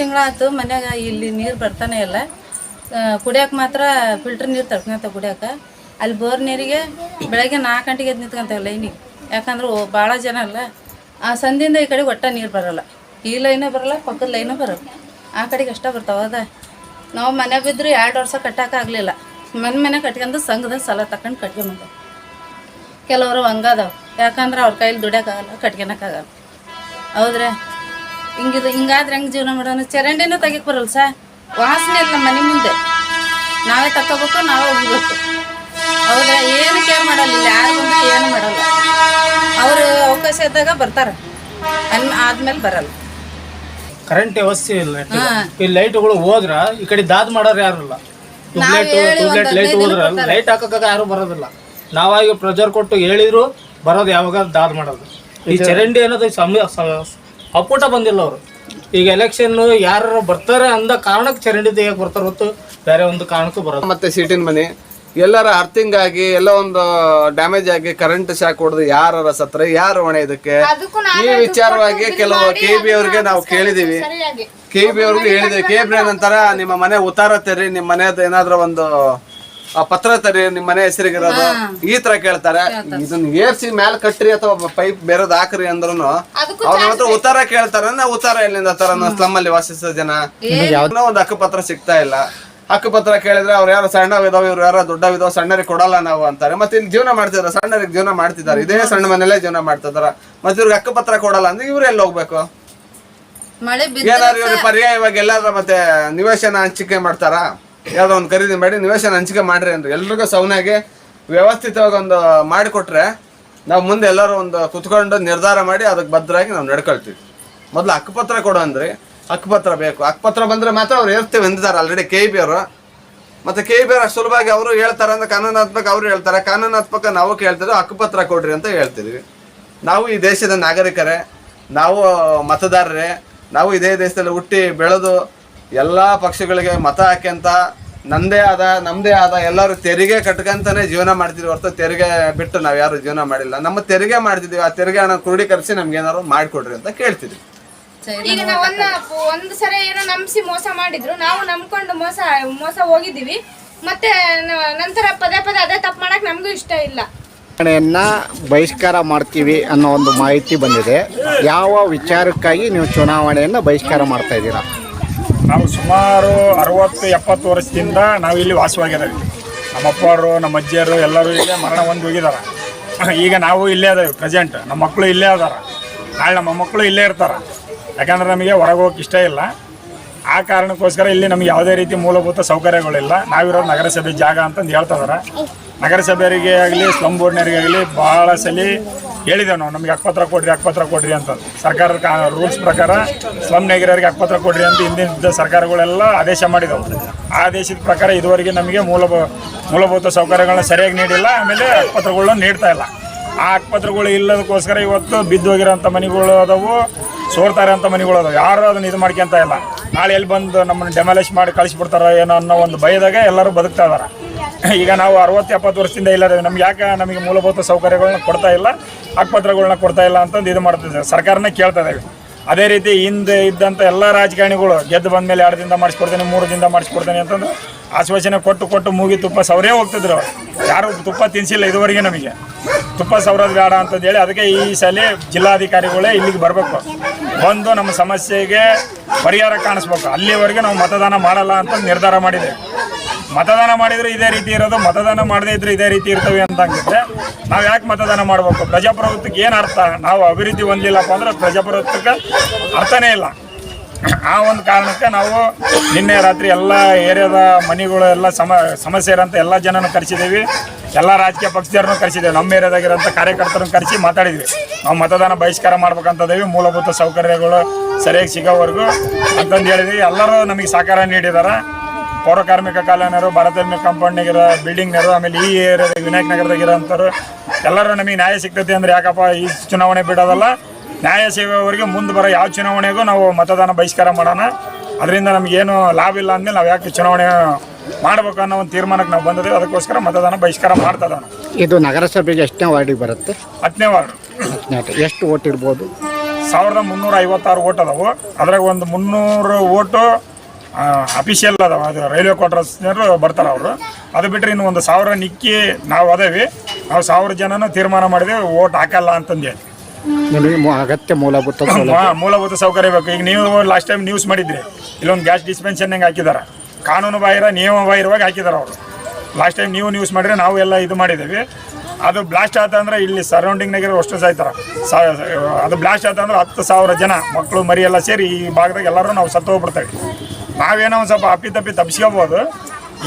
ತಿಂಗಳಾಯ್ತು, ಮನ್ಯಾಗ ಇಲ್ಲಿ ನೀರು ಬರ್ತಾನೆ ಇಲ್ಲ. ಕುಡಿಯೋಕೆ ಮಾತ್ರ ಫಿಲ್ಟರ್ ನೀರು ತರ್ಕೊಂತ ಕುಡಿಯೋಕೆ. ಅಲ್ಲಿ ಬೋರ್ ನೀರಿಗೆ ಬೆಳಗ್ಗೆ ನಾಲ್ಕು ಗಂಟೆಗೆ ಎದ್ದು ನಿಂತ್ಕೊಂತೇವೆ ಲೈನಿಗೆ ಯಾಕಂದ್ರೆ ಭಾಳ ಜನ ಅಲ್ಲ. ಆ ಸಂದಿಂದ ಈ ಕಡೆ ಒಟ್ಟ ನೀರು ಬರೋಲ್ಲ. ಈ ಲೈನೇ ಬರೋಲ್ಲ, ಪಕ್ಕದ ಲೈನೇ ಬರೋಲ್ಲ. ಆ ಕಡೆಗೆ ಅಷ್ಟೇ ಬರ್ತಾವೆ. ಅದ. ನಾವು ಮನೆ ಬಿದ್ದರೂ ಎರಡು ವರ್ಷ ಕಟ್ಟೋಕ್ಕಾಗಲಿಲ್ಲ ಮನೆ ಮನೆ ಕಟ್ಕೊಂಡು ಸಂಘದ ಸಾಲ ತಗೊಂಡು ಕಟ್ಕೊಂಬಂದ ಕೆಲವರು ಹಂಗದವು ಯಾಕಂದ್ರೆ ಅವ್ರ ಕೈಲಿ ದುಡಿಯೋಕ್ಕಾಗಲ್ಲ ಕಟ್ಕೊಳಕ್ಕಾಗಲ್ಲ ಹೌದ್ರಾ? ಹಿಂಗಿದು ಹಿಂಗಾದ್ರೆ ಹೆಂಗೆ ಜೀವನ ಮಾಡೋಣ ಚರಂಡಿನೂ ತೆಗಿಕ್ ಬರಲ್ಲ ಸಾ ವಾಸನೆ ಇಲ್ಲ ಮನೆ ಮುಂದೆ. ನಾವೇ ತಗೋಬೇಕು ನಾವೇ ಹೋಗ್ಬೇಕು. ಅವ್ರ ಏನು ಕೇರ್ ಮಾಡಲ್ಲ ಇಲ್ಲಿ ಯಾರು ಬಂದ್ರೆ ಏನು ಮಾಡಲ್ಲ. ಅವರು ಅವಕಾಶ ಇದ್ದಾಗ ಬರ್ತಾರೆ. ಅನ್ ಆದ್ಮೇಲೆ ಬರಲ್ಲ. ಕರೆಂಟ್ ವ್ಯವಸ್ಥೆ ಇಲ್ಲ. ಈ ಲೈಟ್ಗಳು ಹೋದ್ರ ಈ ಕಡೆ ದಾದ್ ಮಾಡೋರು ಯಾರು ಇಲ್ಲ. ಟ್ಯೂಬ್ಲೈಟ್ ಲೈಟ್ ಹೋದ್ರ ಲೈಟ್ ಹಾಕಕ್ಕ ಯಾರು ಬರೋದಿಲ್ಲ. ನಾವಾಗಿ ಪ್ರೆಜರ್ ಕೊಟ್ಟು ಹೇಳಿದ್ರು ಬರೋದು ಯಾವಾಗ ದಾದ್ ಮಾಡೋದು. ಈ ಚರಂಡಿ ಅನ್ನೋದು ಅಪ್ಪುಟ ಬಂದಿಲ್ಲ ಅವರು. ಈಗ ಎಲೆಕ್ಷನ್ ಯಾರು ಬರ್ತಾರೆ ಅಂದ ಕಾರಣಕ್ಕೆ ಚರಂಡಿ ದೇಹಕ್ಕೆ ಬರ್ತಾರೆ ಹೊತ್ತು ಬೇರೆ ಒಂದು ಕಾರಣಕ್ಕೂ ಬರೋದು ಮತ್ತೆ ಸೀಟಿನ ಮನೆ ಎಲ್ಲರ ಅರ್ಥಿಂಗ್ ಆಗಿ ಎಲ್ಲ ಒಂದು ಡ್ಯಾಮೇಜ್ ಆಗಿ ಕರೆಂಟ್ ಶಾಕ್ ಹೊಡೆದು ಯಾರ ಸತ್ರ ಯಾರು ಹೊಣೆ ಇದಕ್ಕೆ? ಈ ವಿಚಾರವಾಗಿ ಕೆಲವು ಕೆ ಬಿ ಅವ್ರಿಗೆ ನಾವು ಕೇಳಿದೀವಿ. ಕೆ ಬಿ ಅವ್ರಿಗೆ ಹೇಳಿದೀವಿ. ಕೆ ಬಿ ನಂತರ ನಿಮ್ಮ ಮನೆ ಉತ್ತಾರ ತೆರಿ ನಿಮ್ಮ ಮನೆಯದು ಏನಾದ್ರೂ ಒಂದು ಪತ್ರ ತರಿ ನಿಮ್ ಮನೆ ಹೆಸರಿಗಿರೋದು ಈ ತರ ಕೇಳ್ತಾರೆ. ಇದನ್ನ ಏರ್ಸಿ ಮ್ಯಾಲ ಕಟ್ರಿ ಅಥವಾ ಪೈಪ್ ಬೇರೆದ್ ಹಾಕ್ರಿ ಅಂದ್ರೂ ಅವ್ರ ಹತ್ರ ಉತ್ತರ ಕೇಳ್ತಾರ. ನಾವು ಉತ್ತರ ಎಲ್ಲಿಂದ ತರ ಸ್ಲಮ್ ಅಲ್ಲಿ ವಾಸಿಸೋ ಜನ. ಒಂದ್ ಒಂದು ಹಕ್ಕುಪತ್ರ ಸಿಗ್ತಾ ಇಲ್ಲ. ಹಕ್ಕುಪತ್ರ ಕೇಳಿದ್ರೆ ಅವ್ರು ಯಾರು ಸಣ್ಣ ವಿಧವ ಇವ್ರು ದೊಡ್ಡ ವಿಧವ ಸಣ್ಣರಿಗೆ ಕೊಡಲ್ಲ ನಾವು ಅಂತಾರೆ. ಮತ್ತೆ ಇಲ್ಲಿ ಜೀವನ ಮಾಡ್ತಿದ್ರ. ಸಣ್ಣರಿಗೆ ಜೀವನ ಮಾಡ್ತಿದ್ದಾರೆ. ಇದೇ ಸಣ್ಣ ಮನೆಯಲ್ಲೇ ಜೀವನ ಮಾಡ್ತಿದಾರ. ಮತ್ತೆ ಇವ್ರಿಗೆ ಹಕ್ಕುಪತ್ರ ಕೊಡಲ್ಲ ಅಂದ್ರೆ ಇವ್ರು ಎಲ್ಲಿ ಹೋಗ್ಬೇಕು? ಏನಾದ್ರು ಇವ್ರಿಗೆ ಪರ್ಯಾಯವಾಗಿ ಎಲ್ಲಾದ್ರ ಮತ್ತೆ ನಿವೇಶನ ಹಂಚಿಕೆ ಮಾಡ್ತಾರ? ಯಾವ್ದೋ ಒಂದು ಖರೀದಿ ಮಾಡಿ ನಿವೇಶನ ಹಂಚಿಕೆ ಮಾಡ್ರಿ ಅಂದ್ರೆ. ಎಲ್ರಿಗೂ ಸೌನಾಗಿ ವ್ಯವಸ್ಥಿತವಾಗಿ ಒಂದು ಮಾಡಿಕೊಟ್ರೆ ನಾವು ಮುಂದೆ ಎಲ್ಲರೂ ಒಂದು ಕುತ್ಕೊಂಡು ನಿರ್ಧಾರ ಮಾಡಿ ಅದಕ್ಕೆ ಭದ್ರಾಗಿ ನಾವು ನಡ್ಕೊಳ್ತೀವಿ. ಮೊದಲು ಹಕ್ಕುಪತ್ರ ಕೊಡು ಅಂದ್ರೆ. ಹಕ್ಕುಪತ್ರ ಬೇಕು. ಹಕ್ಕುಪತ್ರ ಬಂದ್ರೆ ಮಾತ್ರ ಅವ್ರು ಹೇಳ್ತೇವೆ ಅಂದಿದ್ದಾರೆ ಆಲ್ರೆಡಿ ಕೆ ಬಿ ಅವರು. ಮತ್ತೆ ಕೆ ಬಿ ಅಷ್ಟು ಸುಲಭವಾಗಿ ಅವರು ಹೇಳ್ತಾರೆ ಅಂದ್ರೆ ಕಾನೂನಾತ್ಮಕ ಅವರು ಹೇಳ್ತಾರೆ. ಕಾನೂನಾತ್ಮಕ ನಾವು ಕೇಳ್ತಿದ್ರು ಹಕ್ಕುಪತ್ರ ಕೊಡ್ರಿ ಅಂತ ಹೇಳ್ತಿದ್ವಿ. ನಾವು ಈ ದೇಶದ ನಾಗರಿಕರೇ, ನಾವು ಮತದಾರರೇ, ನಾವು ಇದೇ ದೇಶದಲ್ಲಿ ಹುಟ್ಟಿ ಬೆಳೆದು ಎಲ್ಲ ಪಕ್ಷಗಳಿಗೆ ಮತ ಹಾಕ್ಯಂತ ನಂದೇ ಆದ ನಮ್ಮದೇ ಆದ ಎಲ್ಲರೂ ತೆರಿಗೆ ಕಟ್ಕಂತಾನೆ ಜೀವನ ಮಾಡ್ತಿದ್ವಿ ಹೊರತು ತೆರಿಗೆ ಬಿಟ್ಟು ನಾವು ಯಾರು ಜೀವನ ಮಾಡಿಲ್ಲ. ನಮ್ಮ ತೆರಿಗೆ ಮಾಡ್ತಿದ್ವಿ ಆ ತೆರಿಗೆ ಹಣ ಕ್ರೋಢೀಕರಿಸಿ ನಮ್ಗೆ ಏನಾದ್ರು ಮಾಡಿಕೊಡ್ರಿ ಅಂತ ಕೇಳ್ತಿದ್ವಿ. ಈಗ ಒಂದ್ ಏನೋ ನಂಬಿಸಿ ಮೋಸ ಮಾಡಿದ್ರು ನಾವು ನಂಬ್ಕೊಂಡು ಮೋಸ ಮೋಸ ಹೋಗಿದ್ದೀವಿ. ಮತ್ತೆ ನಂತರ ಪದೇ ಪದೇ ಅದೇ ತಪ್ಪು ಮಾಡಕ್ ನಮಗೂ ಇಷ್ಟ ಇಲ್ಲ. ಚುನಾವಣೆಯನ್ನ ಬಹಿಷ್ಕಾರ ಮಾಡ್ತೀವಿ ಅನ್ನೋ ಒಂದು ಮಾಹಿತಿ ಬಂದಿದೆ. ಯಾವ ವಿಚಾರಕ್ಕಾಗಿ ನೀವು ಚುನಾವಣೆಯನ್ನು ಬಹಿಷ್ಕಾರ ಮಾಡ್ತಾ ಇದ್ದೀರಾ? ನಾವು ಸುಮಾರು ಅರವತ್ತು, ಎಪ್ಪತ್ತು ವರ್ಷದಿಂದ ನಾವು ಇಲ್ಲಿ ವಾಸವಾಗಿದ್ದೇವೆ. ನಮ್ಮ ಅಪ್ಪವರು ನಮ್ಮ ಅಜ್ಜಿಯರು ಎಲ್ಲರೂ ಇಲ್ಲಿ ಮರಣ ಹೊಂದಿ ಹೋಗಿದ್ದಾರೆ. ಈಗ ನಾವು ಇಲ್ಲೇ ಅದೇವೆ ಪ್ರೆಸೆಂಟ್ ನಮ್ಮ ಮಕ್ಕಳು ಇಲ್ಲೇ ಅದಾರ ನಾಳೆ ನಮ್ಮ ಮಕ್ಕಳು ಇಲ್ಲೇ ಇರ್ತಾರೆ. ಯಾಕಂದ್ರೆ ನಮಗೆ ಹೊರಗೆ ಹೋಗಕ್ಕೆ ಇಷ್ಟ ಇಲ್ಲ. ಆ ಕಾರಣಕ್ಕೋಸ್ಕರ ಇಲ್ಲಿ ನಮ್ಗೆ ಯಾವುದೇ ರೀತಿ ಮೂಲಭೂತ ಸೌಕರ್ಯಗಳಿಲ್ಲ. ನಾವಿರೋ ನಗರಸಭೆ ಜಾಗ ಅಂತಂದು ಹೇಳ್ತಾವ್ರ ನಗರಸಭೆಯರಿಗೆ ಆಗಲಿ ಸ್ಲಮ್ ಬೋರ್ಡ್ನವರಿಗೆ ಆಗಲಿ ಭಾಳ ಸಲ ಹೇಳಿದ್ದೇವೆ ನಾವು, ನಮಗೆ ಅಕ್ಪತ್ರ ಕೊಡ್ರಿ ಅಕ್ಪತ್ರ ಕೊಡ್ರಿ ಅಂತ. ಸರ್ಕಾರದ ರೂಲ್ಸ್ ಪ್ರಕಾರ ಸ್ಲಮ್ ನಗರರಿಗೆ ಅಕ್ಪತ್ರ ಕೊಡ್ರಿ ಅಂತ ಹಿಂದಿನ ಸರ್ಕಾರಗಳೆಲ್ಲ ಆದೇಶ ಮಾಡಿದವು. ಆದೇಶದ ಪ್ರಕಾರ ಇದುವರೆಗೆ ನಮಗೆ ಮೂಲಭೂ, ಮೂಲಭೂತ ಸೌಕರ್ಯಗಳನ್ನ ಸರಿಯಾಗಿ ನೀಡಿಲ್ಲ, ಆಮೇಲೆ ಅಕ್ಪತ್ರಗಳನ್ನ ನೀಡ್ತಾ ಇಲ್ಲ. ಆ ಅಕ್ಪತ್ರಗಳು ಇಲ್ಲದಕ್ಕೋಸ್ಕರ ಇವತ್ತು ಬಿದ್ದೋಗಿರೋಂಥ ಮನೆಗಳು ಅದಾವು. ಸೋರ್ತಾರೆ ಅಂತ ಮನೆಗಳು ಅದು ಯಾರು ಅದನ್ನ ಇದು ಮಾಡ್ಕೊಂತ ಇಲ್ಲ. ನಾಳೆ ಎಲ್ಲಿ ಬಂದು ನಮ್ಮನ್ನು ಡೆಮಾಲಿಷ್ ಮಾಡಿ ಕಳಿಸ್ಬಿಡ್ತಾರ ಏನೋ ಅನ್ನೋ ಒಂದು ಭಯದಾಗ ಎಲ್ಲರೂ ಬದುಕ್ತಾ ಇದಾರೆ. ಈಗ ನಾವು ಅರವತ್ತು, ಎಪ್ಪತ್ತು ವರ್ಷದಿಂದ ಇಲ್ಲ ನಮ್ಗೆ ಯಾಕೆ ನಮಗೆ ಮೂಲಭೂತ ಸೌಕರ್ಯಗಳನ್ನ ಕೊಡ್ತಾ ಇಲ್ಲ ಹಕ್ಪತ್ರಗಳನ್ನ ಕೊಡ್ತಾ ಇಲ್ಲ ಅಂತಂದು ಇದು ಮಾಡ್ತಿದ್ದೇವೆ ಸರ್ಕಾರನೇ ಕೇಳ್ತಾ ಇದ್ದೇವೆ ಅದೇ ರೀತಿ ಹಿಂದೆ ಇದ್ದಂಥ ಎಲ್ಲ ರಾಜಕಾರಣಿಗಳು ಗೆದ್ದು ಬಂದ ಮೇಲೆ ಎರಡು ದಿನ ಮಾಡಿಸ್ಕೊಡ್ತೀನಿ ಮೂರು ದಿನ ಮಾಡಿಸ್ಕೊಡ್ತೀನಿ ಅಂತಂದು ಆಶ್ವಾಸನೆ ಕೊಟ್ಟು ಕೊಟ್ಟು ಮೂಗಿ ತುಪ್ಪ ಸವರೇ ಹೋಗ್ತಿದ್ರು. ಯಾರು ತುಪ್ಪ ತಿನ್ಸಿಲ್ಲ ಇದುವರೆಗೆ ನಮಗೆ. ತುಪ್ಪ ಸವರೋದು ಬೇಡ ಅಂತಂದೇಳಿ ಅದಕ್ಕೆ ಈ ಸಲ ಜಿಲ್ಲಾಧಿಕಾರಿಗಳೇ ಇಲ್ಲಿಗೆ ಬರಬೇಕು. ಬಂದು ನಮ್ಮ ಸಮಸ್ಯೆಗೆ ಪರಿಹಾರ ಕಾಣಿಸ್ಬೇಕು. ಅಲ್ಲಿವರೆಗೆ ನಾವು ಮತದಾನ ಮಾಡಲ್ಲ ಅಂತ ನಿರ್ಧಾರ ಮಾಡಿದ್ವಿ ಮತದಾನ ಮಾಡಿದ್ರೆ ಇದೇ ರೀತಿ ಇರೋದು, ಮತದಾನ ಮಾಡದೇ ಇದ್ರೆ ಇದೇ ರೀತಿ ಇರ್ತವೆ ಅಂತ ನಾವು ಯಾಕೆ ಮತದಾನ ಮಾಡಬೇಕು? ಪ್ರಜಾಪ್ರಭುತ್ವಕ್ಕೆ ಏನು ಅರ್ಥ? ನಾವು ಅಭಿವೃದ್ಧಿ ಹೊಂದಿಲ್ಲಪ್ಪ ಅಂದ್ರೆ ಪ್ರಜಾಪ್ರಭುತ್ವಕ್ಕೆ ಅರ್ಥನೇ ಇಲ್ಲ. ಆ ಒಂದು ಕಾರಣಕ್ಕೆ ನಾವು ನಿನ್ನೆ ರಾತ್ರಿ ಎಲ್ಲ ಏರಿಯಾದ ಮನೆಗಳು, ಎಲ್ಲ ಸಮ, ಸಮಸ್ಯೆ ಇರೋಂಥ ಎಲ್ಲ ಜನನೂ ಕರೆಸಿದ್ದೀವಿ. ಎಲ್ಲ ರಾಜಕೀಯ ಪಕ್ಷದವ್ರನ್ನೂ ಕರೆಸಿದ್ದೇವೆ. ನಮ್ಮ ಏರಿಯಾದಾಗಿರೋಂಥ ಕಾರ್ಯಕರ್ತರನ್ನು ಕರೆಸಿ ಮಾತಾಡಿದ್ವಿ ನಾವು ಮತದಾನ ಬಹಿಷ್ಕಾರ ಮಾಡ್ಬೇಕಂತದೇವಿ ಮೂಲಭೂತ ಸೌಕರ್ಯಗಳು ಸರಿಯಾಗಿ ಸಿಗೋವರೆಗೂ ಅಂತಂದು ಹೇಳಿದ್ವಿ ಎಲ್ಲರೂ ನಮಗೆ ಸಹಕಾರ ನೀಡಿದ್ದಾರೆ. ಪೌರ ಕಾರ್ಮಿಕ ಕಾಲೋನಿಯರು ಭಾರತ ಕಂಪೌಂಡ್ನಾಗಿರೋ ಬಿಲ್ಡಿಂಗ್ನರು ಆಮೇಲೆ ಈ ಏರಿಯಾದ ವಿನಾಯಕ್ ನಗರದಾಗಿರೋಂಥವ್ರು ಎಲ್ಲರೂ ನಮಗೆ ನ್ಯಾಯ ಸಿಗ್ತೈತೆ ಅಂದ್ರೆ ಯಾಕಪ್ಪ ಈ ಚುನಾವಣೆ ಬಿಡೋದಲ್ಲ? ನ್ಯಾಯ ಸೇವೆಯವರೆಗೆ ಮುಂದೆ ಬರೋ ಯಾವ ಚುನಾವಣೆಗೂ ನಾವು ಮತದಾನ ಬಹಿಷ್ಕಾರ ಮಾಡೋಣ. ಅದರಿಂದ ನಮಗೇನು ಲಾಭ ಇಲ್ಲ ಅಂದಮೇಲೆ ನಾವು ಯಾಕೆ ಚುನಾವಣೆ ಮಾಡ್ಬೇಕು ಅನ್ನೋ ಒಂದು ತೀರ್ಮಾನಕ್ಕೆ ನಾವು ಬಂದಿದ್ದೀವಿ. ಅದಕ್ಕೋಸ್ಕರ ಮತದಾನ ಬಹಿಷ್ಕಾರ ಮಾಡ್ತದ ಇದ್ದಾವೆ ಇದು ನಗರಸಭೆಗೆ ಎಷ್ಟನೇ ವಾರ್ಡಿಗೆ ಬರುತ್ತೆ? ಹತ್ತನೇ ವಾರ್ಡ್. ಎಷ್ಟು ಓಟ್ ಇರ್ಬೋದು ಸಾವಿರದ ಮುನ್ನೂರ ಐವತ್ತಾರು ಓಟ್ ಅದಾವು. ಅದ್ರಾಗ ಒಂದು ಮುನ್ನೂರು ಓಟು ಅಫಿಷಿಯಲ್ ಅದಾವ. ಅದು ರೈಲ್ವೆ ಕ್ವಾರ್ಟರ್ಸ್ನವರು ಬರ್ತಾರೆ ಅವರು. ಅದು ಬಿಟ್ಟರೆ ಇನ್ನು ಒಂದು ಸಾವಿರ ನಿಕ್ಕಿ ನಾವು ಅದೇವಿ. ನಾವು ಸಾವಿರ ಜನನೂ ತೀರ್ಮಾನ ಮಾಡಿದೆ ಓಟ್ ಹಾಕಲ್ಲ ಅಂತಂದು ಅಗತ್ಯ ಮೂಲಭೂತ ಸೌಲಭ್ಯ. ಮೂಲಭೂತ ಸೌಕರ್ಯ ಬೇಕು. ಈಗ ನೀವು ಲಾಸ್ಟ್ ಟೈಮ್ ನ್ಯೂಸ್ ಮಾಡಿದ್ರಿ. ಇಲ್ಲೊಂದು ಗ್ಯಾಸ್ ಡಿಸ್ಪೆನ್ಷನ್ ಹೆಂಗೆ ಹಾಕಿದಾರ? ಕಾನೂನು ಬಾಹಿರ ನಿಯಮ ಬಾಹಿರವಾಗಿ ಹಾಕಿದಾರೆ ಅವರು. ಲಾಸ್ಟ್ ಟೈಮ್ ನೀವು ನ್ಯೂಸ್ ಮಾಡಿದ್ರೆ ನಾವು ಎಲ್ಲ ಇದು ಮಾಡಿದ್ದೀವಿ. ಅದು ಬ್ಲಾಸ್ಟ್ ಆತ ಅಂದ್ರೆ ಇಲ್ಲಿ ಸರೌಂಡಿಂಗ್ನಾಗಿರೋ ಅಷ್ಟು ಸಾಯ್ತಾರೆ. ಅದು ಬ್ಲಾಸ್ಟ್ ಆತ ಅಂದ್ರೆ ಹತ್ತು ಸಾವಿರ ಜನ ಮಕ್ಕಳು ಮರಿ ಎಲ್ಲ ಸೇರಿ ಈ ಭಾಗದಾಗ ಎಲ್ಲರೂ ನಾವು ಸತ್ತು ಹೋಗ್ಬಿಡ್ತೇವೆ. ನಾವೇನೋ ಒಂದು ಸ್ವಲ್ಪ ಅಪ್ಪಿ ತಪ್ಪಿ ತಪ್ಪಿಸ್ಕೋಬೋದು.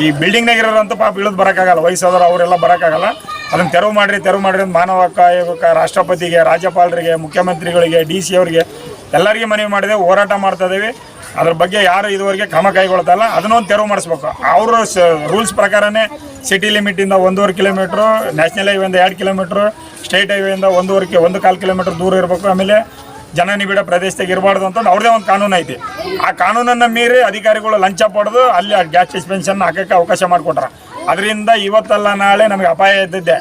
ಈ ಬಿಲ್ಡಿಂಗ್ನಾಗಿರೋರಂತೂ ಪಾಪ ಇಳಿದು ಬರೋಕ್ಕಾಗಲ್ಲ. ವಯಸ್ಸಾದವರು ಅವರೆಲ್ಲ ಬರೋಕ್ಕಾಗಲ್ಲ. ಅದನ್ನ ತೆರವು ಮಾಡ್ರಿ ತೆರವು ಮಾಡ್ರಿ ಅಂತ ಮಾನವ ಹಕ್ಕ ಆಯೋಗಕ್ಕೆ ರಾಷ್ಟ್ರಪತಿಗೆ, ರಾಜ್ಯಪಾಲರಿಗೆ, ಮುಖ್ಯಮಂತ್ರಿಗಳಿಗೆ, ಡಿ ಸಿ ಅವರಿಗೆ ಎಲ್ಲರಿಗೆ ಮನವಿ ಮಾಡಿದೆ, ಹೋರಾಟ ಮಾಡ್ತಾ ಇದೀವಿ. ಅದ್ರ ಬಗ್ಗೆ ಯಾರು ಇದುವರೆಗೆ ಕ್ರಮ ಕೈಗೊಳ್ತಲ್ಲ ಅದನ್ನೊಂದು ತೆರವು ಮಾಡಿಸ್ಬೇಕು. ಅವರು ರೂಲ್ಸ್ ಪ್ರಕಾರನೇ ಸಿಟಿ ಲಿಮಿಟಿಂದ ಒಂದೂವರೆ ಕಿಲೋಮೀಟ್ರು, ನ್ಯಾಷನಲ್ ಹೈವೇಯಿಂದ ಎರಡು ಕಿಲೋಮೀಟ್ರು, ಸ್ಟೇಟ್ ಹೈವೇಯಿಂದ ಒಂದೂವರೆ ಕಿ- ಒಂದು ಕಾಲು ಕಿಲೋಮೀಟ್ರ್ ದೂರ ಇರಬೇಕು. ಆಮೇಲೆ ಜನ ನಿಬಿಡ ಪ್ರದೇಶದಾಗ ಇರಬಾರ್ದು ಅಂತ ಅವ್ರದೇ ಒಂದು ಕಾನೂನು ಐತಿ. ಆ ಕಾನೂನನ್ನು ಮೀರಿ ಅಧಿಕಾರಿಗಳು ಲಂಚ ಪಡೆದು ಅಲ್ಲಿ ಗ್ಯಾಸ್ ಸಸ್ಪೆನ್ಷನ್ ಹಾಕಕ್ಕೆ ಅವಕಾಶ ಮಾಡಿಕೊಟ್ರ. ಅದರಿಂದ ಇವತ್ತಲ್ಲ ನಾಳೆ ನಮಗೆ ಅಪಾಯ ಇದ್ದಿದ್ದೆ.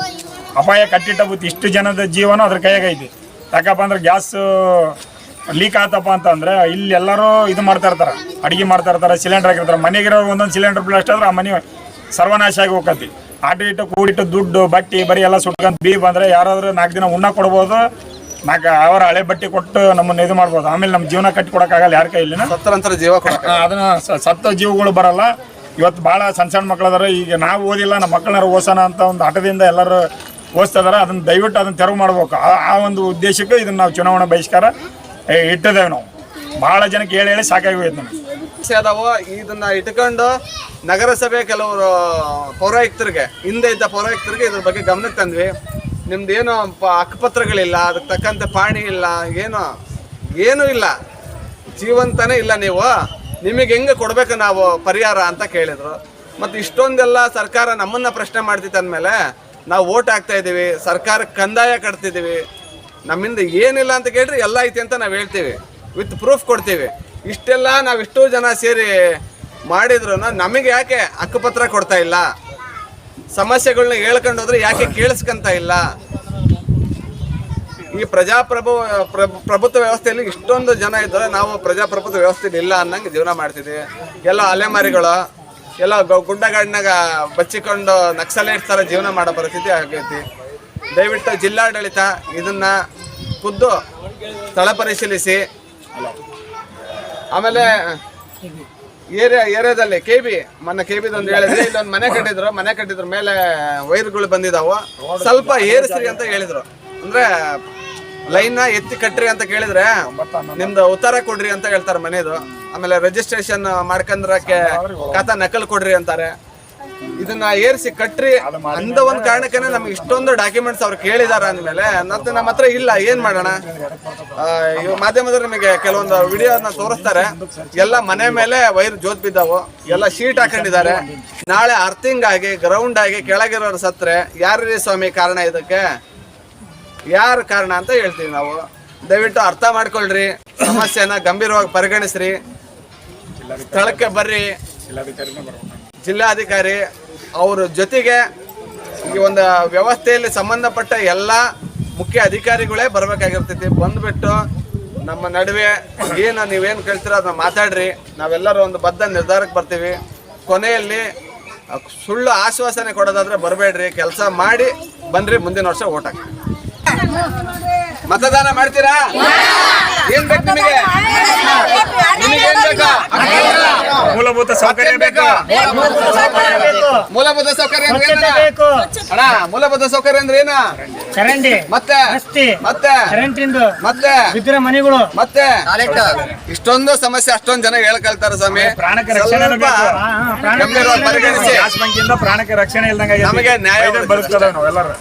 ಅಪಾಯ ಕಟ್ಟಿಟ್ಟ ಬುತ್ತಿ ಇಷ್ಟು ಜನದ ಜೀವನ ಅದ್ರ ಕೈಯಾಗೈತಿ. ಯಾಕಪ್ಪ ಅಂದ್ರೆ ಗ್ಯಾಸ್ ಲೀಕ್ ಆತಪ್ಪ ಅಂತಂದ್ರೆ ಇಲ್ಲಿ ಎಲ್ಲರೂ ಇದು ಮಾಡ್ತಾ ಇರ್ತಾರೆ ಅಡಿಗೆ ಮಾಡ್ತಾ ಇರ್ತಾರೆ ಸಿಲಿಂಡರ್ ಹಾಕಿರ್ತಾರೆ. ಮನೆಗಿರೋ ಒಂದೊಂದು ಸಿಲಿಂಡರ್ ಬ್ಲಾಸ್ಟ್ ಆದ್ರೆ ಆ ಮನೆ ಸರ್ವನಾಶ ಆಗಿ ಹೋಗತಿ ಆಟ ಇಟ್ಟು ಕೂಡಿಟ್ಟು ದುಡ್ಡು ಬಟ್ಟೆ ಬರೀ ಎಲ್ಲ ಸುಟ್ಕೊಂಡ್ ಬೀ ಬಂದ್ರೆ ಯಾರಾದ್ರೂ ನಾಲ್ಕು ದಿನ ಉಣ್ಣ ಕೊಡ್ಬೋದು ನಾಲ್ಕು ಅವರ ಹಳೆ ಬಟ್ಟೆ ಕೊಟ್ಟು ನಮ್ಮನ್ನ ಇದು ಮಾಡ್ಬೋದು. ಆಮೇಲೆ ನಮ್ಮ ಜೀವನ ಕಟ್ಟಿ ಕೊಡೋಕ್ಕಾಗಲ್ಲ ಯಾರ ಕೈಲಿನ ಸತ್ತರಂತರ ಜೀವ ಅದನ್ನ ಸತ್ತ ಜೀವಗಳು ಬರಲ್ಲ. ಇವತ್ತು ಭಾಳ ಸಣ್ಣ ಸಣ್ಣ ಮಕ್ಕಳದಾರ. ಈಗ ನಾವು ಓದಿಲ್ಲ, ನಮ್ಮ ಮಕ್ಕಳನ್ನ ಓದಿಸೋಣ ಅಂತ ಒಂದು ಹಠದಿಂದ ಎಲ್ಲರೂ ಓದಿಸ್ತಿದಾರೆ. ಅದನ್ನ ದಯವಿಟ್ಟು ಅದನ್ನ ತೆರವು ಮಾಡ್ಬೇಕು. ಆ- ಒಂದು ಉದ್ದೇಶಕ್ಕೆ ಇದನ್ನು ನಾವು ಚುನಾವಣಾ ಬಹಿಷ್ಕಾರ ಇಟ್ಟಿದ್ದೇವೆ ನಾವು. ಭಾಳ ಜನಕ್ಕೆ ಹೇಳಿ ಹೇಳಿ ಸಾಕಾಗಿ ಅದಾವ. ಇದನ್ನ ಇಟ್ಕೊಂಡು ನಗರಸಭೆ ಕೆಲವರು ಪೌರಾಯುಕ್ತರಿಗೆ, ಹಿಂದೆ ಇದ್ದ ಪೌರಾಯುಕ್ತರಿಗೆ ಇದ್ರ ಬಗ್ಗೆ ಗಮನಕ್ಕೆ ತಂದ್ವಿ. ನಿಮ್ದು ಏನು ಹಕ್ಕುಪತ್ರಗಳಿಲ್ಲ, ಅದಕ್ಕೆ ತಕ್ಕಂತೆ ಪಾಣಿ ಇಲ್ಲ, ಏನು, ಏನೂ ಇಲ್ಲ. ಜೀವಂತನೇ ಇಲ್ಲ ನೀವು. ನಿಮಗೆ ಹೆಂಗೆ ಕೊಡಬೇಕು ನಾವು ಪರಿಹಾರ ಅಂತ ಕೇಳಿದರು. ಮತ್ತು ಇಷ್ಟೊಂದೆಲ್ಲ ಸರ್ಕಾರ ನಮ್ಮನ್ನು ಪ್ರಶ್ನೆ ಮಾಡ್ತಿತ್ತು ಅಂದಮೇಲೆ ನಾವು ಓಟ್ ಹಾಕ್ತಾ ಇದ್ದೀವಿ ಸರ್ಕಾರಕ್ಕೆ ಕಂದಾಯ ಕಟ್ತಿದ್ದೀವಿ. ನಮ್ಮಿಂದ ಏನಿಲ್ಲ ಅಂತ ಕೇಳಿದ್ರೆ ಎಲ್ಲ ಐತಿ ಅಂತ ನಾವು ಹೇಳ್ತೀವಿ. ವಿತ್ ಪ್ರೂಫ್ ಕೊಡ್ತೀವಿ. ಇಷ್ಟೆಲ್ಲ ನಾವು ಇಷ್ಟೋ ಜನ ಸೇರಿ ಮಾಡಿದ್ರು ನಮಗೆ ಯಾಕೆ ಹಕ್ಕುಪತ್ರ ಕೊಡ್ತಾ ಇಲ್ಲ? ಸಮಸ್ಯೆಗಳನ್ನ ಹೇಳ್ಕೊಂಡೋದ್ರೆ ಯಾಕೆ ಕೇಳಿಸ್ಕೊಂತ ಇಲ್ಲ? ಈ ಪ್ರಜಾಪ್ರಭು ಪ್ರಭು- ಪ್ರಭುತ್ವ ವ್ಯವಸ್ಥೆಯಲ್ಲಿ ಇಷ್ಟೊಂದು ಜನ ಇದ್ದಾರೆ. ನಾವು ಪ್ರಜಾಪ್ರಭುತ್ವ ವ್ಯವಸ್ಥೆಯಲ್ಲಿ ಇಲ್ಲ ಅನ್ನಂಗೆ ಜೀವನ ಮಾಡ್ತಿದ್ವಿ. ಎಲ್ಲ ಅಲೆಮಾರಿಗಳು, ಎಲ್ಲ ಗುಂಡಗಾಡಿನಾಗ ಬಚ್ಚಿಕೊಂಡು ನಕ್ಸಲೇಟ್ ಥರ ಜೀವನ ಮಾಡೋ ಪರಿಸ್ಥಿತಿ ಆಗೈತಿ. ದಯವಿಟ್ಟು ಜಿಲ್ಲಾಡಳಿತ ಇದನ್ನು ಖುದ್ದು ಸ್ಥಳ ಪರಿಶೀಲಿಸಿ. ಆಮೇಲೆ, ಏರಿಯಾ, ಏರಿಯಾದಲ್ಲಿ ಕೆ ಬಿ ಮೊನ್ನೆ ಕೆ ಬಿದೊಂದು ಹೇಳಿದ್ರೆ. ಇಲ್ಲೊಂದು ಮನೆ ಕಟ್ಟಿದ್ರು. ಮನೆ ಕಟ್ಟಿದ್ರ ಮೇಲೆ ವೈರ್ಗಳು ಬಂದಿದಾವು. ಸ್ವಲ್ಪ ಏರಿಸ್ರಿ ಅಂತ ಹೇಳಿದರು. ಅಂದ್ರೆ ಲೈನ್ ಎತ್ತಿ ಕಟ್ರಿ ಅಂತ ಕೇಳಿದ್ರೆ ನಿಮ್ದು ಉತ್ತರ ಕೊಡ್ರಿ ಅಂತ ಹೇಳ್ತಾರೆ ಮನೆದು. ಆಮೇಲೆ ರಿಜಿಸ್ಟ್ರೇಷನ್ ಮಾಡ್ಕಂದ್ರಕ್ಕೆ ಖಾತಾ ನಕಲ್ ಕೊಡ್ರಿ ಅಂತಾರೆ. ಇದನ್ನ ಏರಿಸಿ ಕಟ್ರಿ ಅಂದ ಒಂದ್ ಕಾರಣಕ್ಕೆ ನಮ್ಗೆ ಇಷ್ಟೊಂದು ಡಾಕ್ಯುಮೆಂಟ್ಸ್ ಅವ್ರು ಕೇಳಿದಾರ ಅಂದ್ಮೇಲೆ ಮತ್ತೆ ನಮ್ಮ ಹತ್ರ ಇಲ್ಲ ಏನ್ ಮಾಡೋಣ? ಮಾಧ್ಯಮದಲ್ಲಿ ನಿಮಗೆ ಕೆಲವೊಂದು ವಿಡಿಯೋನ ತೋರಿಸ್ತಾರೆ. ಎಲ್ಲ ಮನೆ ಮೇಲೆ ವೈರ್ ಜೋತ್ ಬಿದ್ದಾವು. ಎಲ್ಲ ಶೀಟ್ ಹಾಕೊಂಡಿದ್ದಾರೆ. ನಾಳೆ ಅರ್ಥಿಂಗ್ ಆಗಿ ಗ್ರೌಂಡ್ ಆಗಿ ಕೆಳಗಿರೋರು ಸತ್ರೆ ಯಾರ್ರೀ ಸ್ವಾಮಿ ಕಾರಣ ಇದಕ್ಕೆ? ಯಾರು ಕಾರಣ ಅಂತ ಹೇಳ್ತೀವಿ ನಾವು. ದಯವಿಟ್ಟು ಅರ್ಥ ಮಾಡ್ಕೊಳ್ರಿ. ಸಮಸ್ಯೆನ ಗಂಭೀರವಾಗಿ ಪರಿಗಣಿಸ್ರಿ. ಸ್ಥಳಕ್ಕೆ ಬರ್ರಿ. ಜಿಲ್ಲಾಧಿಕಾರಿ ಅವ್ರ ಜೊತೆಗೆ ಈ ಒಂದು ವ್ಯವಸ್ಥೆಯಲ್ಲಿ ಸಂಬಂಧಪಟ್ಟ ಎಲ್ಲ ಮುಖ್ಯ ಅಧಿಕಾರಿಗಳೇ ಬರಬೇಕಾಗಿರ್ತೈತಿ. ಬಂದ್ಬಿಟ್ಟು ನಮ್ಮ ನಡುವೆ ಏನು ನೀವೇನು ಕೇಳ್ತೀರ ಅದನ್ನ ಮಾತಾಡ್ರಿ. ನಾವೆಲ್ಲರೂ ಒಂದು ಬದ್ಧ ನಿರ್ಧಾರಕ್ಕೆ ಬರ್ತೀವಿ. ಕೊನೆಯಲ್ಲಿ ಸುಳ್ಳು ಆಶ್ವಾಸನೆ ಕೊಡೋದಾದ್ರೆ ಬರಬೇಡ್ರಿ. ಕೆಲಸ ಮಾಡಿ ಬನ್ರಿ ಮುಂದಿನ ವರ್ಷ ಓಟ್ ಹಾಕಿ ಮತದಾನ ಮಾಡ್ತೀರಾ? ಏನ್ ಬೇಕು ನಿಮಗೆ? ಮೂಲಭೂತ ಸೌಕರ್ಯ ಬೇಕು? ಮೂಲಭೂತ ಸೌಕರ್ಯ ಅಣ್ಣ ಮೂಲಭೂತ ಸೌಕರ್ಯ ಅಂದ್ರೆ ಏನ? ಚರಂಡಿ ಮತ್ತೆ ಮತ್ತೆ ಕರೆಂಟಿಂದು ಮತ್ತೆ ಇದ್ರ ಮನೆಗಳು. ಮತ್ತೆ ಇಷ್ಟೊಂದು ಸಮಸ್ಯೆ ಅಷ್ಟೊಂದು ಜನ ಹೇಳ್ಕೊಳ್ತಾರೆ ಸ್ವಾಮಿ. ಪ್ರಾಣಕ್ಕೆ ರಕ್ಷಣೆ ಪರಿಗಣಿಸಿ. ಪ್ರಾಣಕ್ಕೆ ರಕ್ಷಣೆ ಇಲ್ದಂಗೆ ನಮಗೆ ನ್ಯಾಯ ಬರುತ್ತದೆ ನಾವೆಲ್ಲರೂ